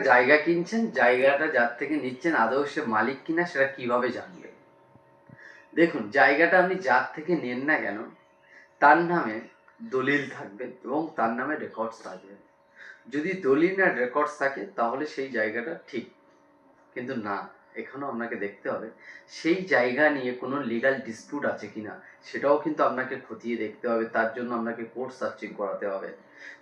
জায়গা কিনছেন, জায়গাটা যার থেকে নিচ্ছেন আদৌ সে মালিক কিনা সেটা কীভাবে জানবে? দেখুন, জায়গাটা আপনি যার থেকে নেন না কেন, তার নামে দলিল থাকবে এবং তার নামে রেকর্ডস থাকবে। যদি দলিল না রেকর্ডস থাকে, তাহলে সেই জায়গাটা ঠিক, কিন্তু না এখানেও আপনাকে দেখতে হবে, সেই জায়গা নিয়ে কোনো লিগাল ডিসপিউট আছে কি না সেটাও কিন্তু আপনাকে খতিয়ে দেখতে হবে, তার জন্য আপনাকে কোর্ট সার্চিং করাতে হবে।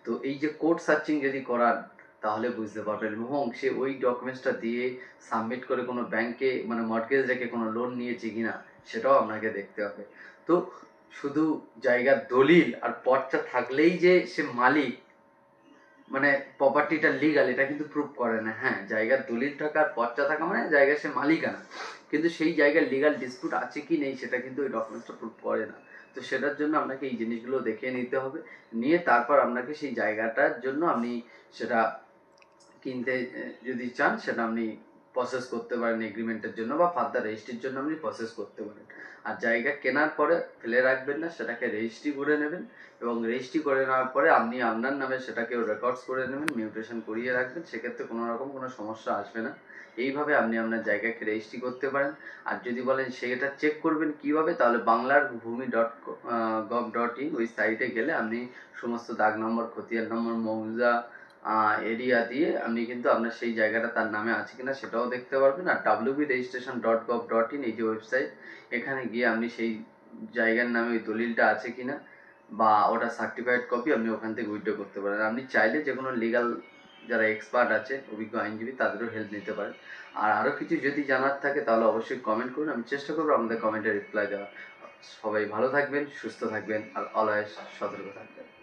তো এই যে কোর্ট সার্চিং যদি করান তাহলে বুঝতে পারবেন। এবং সে ওই ডকুমেন্টসটা দিয়ে সাবমিট করে কোনো ব্যাংকে মানে মর্টগেজ রেখে কোনো লোন নিয়েছে কিনা, সেটাও আপনাকে দেখতে হবে। তো শুধু জায়গার দলিল আর পটটা থাকলেই যে সে মালিক মানে প্রপার্টিটা লিগাল এটা কিন্তু প্রুভ করে না। হ্যাঁ জায়গার দলিল থাকা আর পটটা থাকা মানে জায়গার সে মালিকানা। কিন্তু সেই জায়গার লিগাল ডিসপিউট আছে কি নেই, সেটা কিন্তু ওই ডকুমেন্টসটা প্রুভ করে না। তো সেটার জন্য আপনাকে এই জিনিসগুলো দেখে নিতে হবে। নিয়ে তারপর আপনাকে সেই জায়গাটার জন্য আপনি সেটা কিনতে যদি চান, সেটা আপনি প্রসেস করতে পারেন এগ্রিমেন্টের জন্য বা ফার্দার রেজিস্ট্রির জন্য আপনি প্রসেস করতে পারেন। আর জায়গা কেনার পরে ফেলে রাখবেন না, সেটাকে রেজিস্ট্রি করে নেবেন এবং রেজিস্ট্রি করে নেওয়ার পরে আপনি আপনার নামে সেটাকে রেকর্ডস করে নেবেন মিউটেশন করিয়ে রাখবেন, সেক্ষেত্রে কোনো রকম কোনো সমস্যা আসবে না। এইভাবে আপনি আপনার জায়গাকে রেজিস্ট্রি করতে পারেন। আর যদি বলেন সেটা চেক করবেন কীভাবে, তাহলে বাংলার ভূমি ডট গভ ডট ইন ওই সাইটে গেলে আপনি সমস্ত দাগ নম্বর, খতিয়ান নম্বর, মৌজা এরিয়া দিয়ে আপনি কিন্তু আপনার সেই জায়গাটা তার নামে আছে কিনা সেটাও দেখতে পারবেন। আর WB registration dot gov dot in এই যে ওয়েবসাইট এখানে গিয়ে আপনি সেই জায়গার নামে ওই দলিলটা আছে কিনা বা ওটা সার্টিফাইড কপি আপনি ওখান থেকে উইথড্র করতে পারেন। আপনি চাইলে যে কোনো লিগাল যারা এক্সপার্ট আছে, অভিজ্ঞ আইনজীবী, তাদেরও হেল্প নিতে পারেন। আর আরও কিছু যদি জানার থাকে তাহলে অবশ্যই কমেন্ট করুন। আমি চেষ্টা করব আমাদের কমেন্টে রিপ্লাই দেওয়ার। সবাই ভালো থাকবেন, সুস্থ থাকবেন, আর অলওয়েজ সতর্ক থাকবেন।